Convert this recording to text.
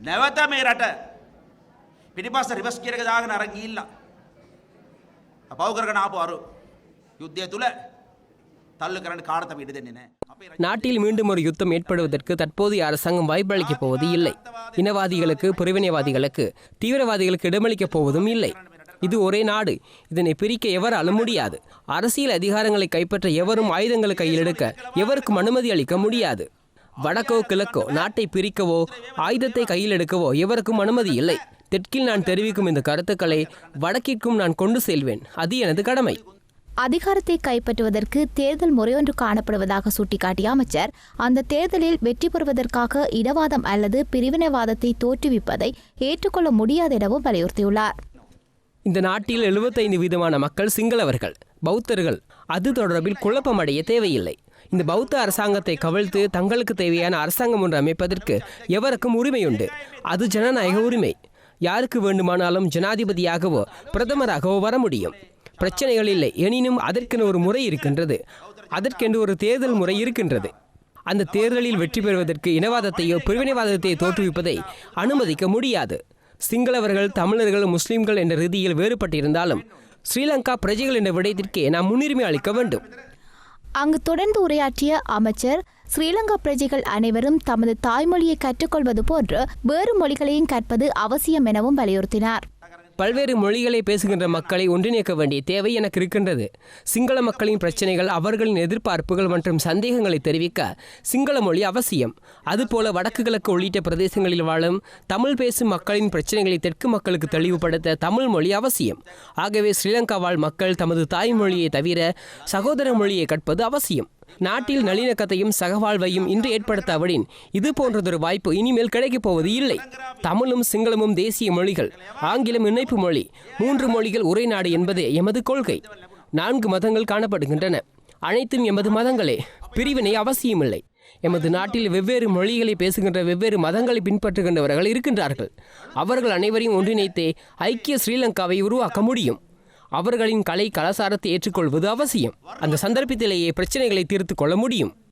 නැවත මේ රට පිටිපස්ස රිවස් කියරක දාගෙන අරන් ගිහිල්ලා පව් කරගෙන ආපු අරු යුද්ධය තුල තල්ලු කරන්න කාටද අපි ඉඩ දෙන්නේ නැහැ. අපේ රජ- நாட்டில் மீண்டும் ஒரு யுத்தம் ஏற்படுவதற்கு தற்போதைய அரசாங்கம் வாய்ப்பளிக்கப் போவது இல்லை இனவாதிகளுக்கு பிரிவினைவாதிகளுக்கு தீவிரவாதிகளுக்கு இடமளிக்கப் போவதும் இல்லை இது ஒரே நாடு இதனை பிரிக்க எவராலும் முடியாது அரசியல் அதிகாரங்களை கைப்பற்ற எவரும் ஆயுதங்களை கையில் எடுக்க எவருக்கும் அனுமதி அளிக்க முடியாது வடக்கோ கிழக்கோ நாட்டை பிரிக்கவோ ஆயுதத்தை கையில் எடுக்கவோ எவருக்கும் அனுமதி இல்லை. தெற்கில் நான் தெரிவிக்கும் இந்த கருத்துக்களை வடக்கிற்கும் நான் கொண்டு செல்வேன். அது எனது கடமை. அதிகாரத்தை கைப்பற்றுவதற்கு தேர்தல் முறையொன்று காணப்படுவதாக சுட்டிக்காட்டிய அமைச்சர் அந்த தேர்தலில் வெற்றி பெறுவதற்காக இடவாதம் அல்லது பிரிவினைவாதத்தை தோற்றுவிப்பதை ஏற்றுக்கொள்ள முடியாது எனவும் வலியுறுத்தியுள்ளார். இந்த நாட்டில் 75 வீதமான மக்கள் சிங்களவர்கள் பௌத்தர்கள். அது தொடர்பில் குழப்பமடைய தேவையில்லை. இந்த பௌத்த அரசாங்கத்தை கவிழ்த்து தங்களுக்கு தேவையான அரசாங்கம் ஒன்று அமைப்பதற்கு எவருக்கும் உரிமையுண்டு. அது ஜனநாயக உரிமை. யாருக்கு வேண்டுமானாலும் ஜனாதிபதியாகவோ பிரதமராகவோ வர முடியும். பிரச்சனைகள் இல்லை எனினும் அதற்கென ஒரு முறை இருக்கின்றது. அதற்கென்று ஒரு தேர்தல் முறை இருக்கின்றது. அந்த தேர்தலில் வெற்றி பெறுவதற்கு இனவாதத்தையோ பிரிவினைவாதத்தையோ தோற்றுவிப்பதை அனுமதிக்க முடியாது. சிங்களவர்கள் தமிழர்கள் முஸ்லிம்கள் என்ற ரீதியில் வேறுபட்டிருந்தாலும் ஸ்ரீலங்கா பிரஜைகள் என்ற விடயத்திற்கே நாம் முன்னுரிமை அளிக்க வேண்டும். அங்கு தொடர்ந்து உரையாற்றிய அமைச்சர் ஸ்ரீலங்கா பிரஜைகள் அனைவரும் தமது தாய்மொழியை கற்றுக்கொள்வது போன்று வேறு மொழிகளையும் கற்பது அவசியம் எனவும் வலியுறுத்தினார். பல்வேறு மொழிகளை பேசுகின்ற மக்களை ஒன்றிணைக்க வேண்டிய தேவை எனக்கு இருக்கின்றது. சிங்கள மக்களின் பிரச்சனைகள் அவர்களின் எதிர்பார்ப்புகள் மற்றும் சந்தேகங்களை தெரிவிக்க சிங்கள மொழி அவசியம். அதுபோல வடக்கு கிழக்கு உள்ளிட்ட பிரதேசங்களில் வாழும் தமிழ் பேசும் மக்களின் பிரச்சனைகளை தெற்கு மக்களுக்கு தெளிவுபடுத்த தமிழ் மொழி அவசியம். ஆகவே ஸ்ரீலங்கா வாழ் மக்கள் தமது தாய்மொழியை தவிர சகோதர மொழியை கற்பது அவசியம். நாட்டில் நல்லிணக்கத்தையும் சகவாழ்வையும் இன்று ஏற்படுத்தாவிடின். இது போன்றதொரு வாய்ப்பு இனிமேல் கிடைக்கப் போவது இல்லை. தமிழும் சிங்களமும் தேசிய மொழிகள் ஆங்கிலம் இணைப்பு மொழி மூன்று மொழிகள் ஒரே நாடு என்பது எமது கொள்கை. நான்கு மதங்கள் காணப்படுகின்றன. அனைத்தும் எமது மதங்களே. பிரிவினை அவசியமில்லை. எமது நாட்டில் வெவ்வேறு மொழிகளை பேசுகின்ற வெவ்வேறு மதங்களை பின்பற்றுகின்றவர்கள் இருக்கின்றார்கள். அவர்கள் அனைவரையும் ஒன்றிணைத்தே ஐக்கிய ஸ்ரீலங்காவை உருவாக்க முடியும். அவர்களின் கலை கலாச்சாரத்தை ஏற்றுக்கொள்வது அவசியம். அந்த சந்தர்ப்பத்திலேயே பிரச்சனைகளை தீர்த்து கொள்ள முடியும்.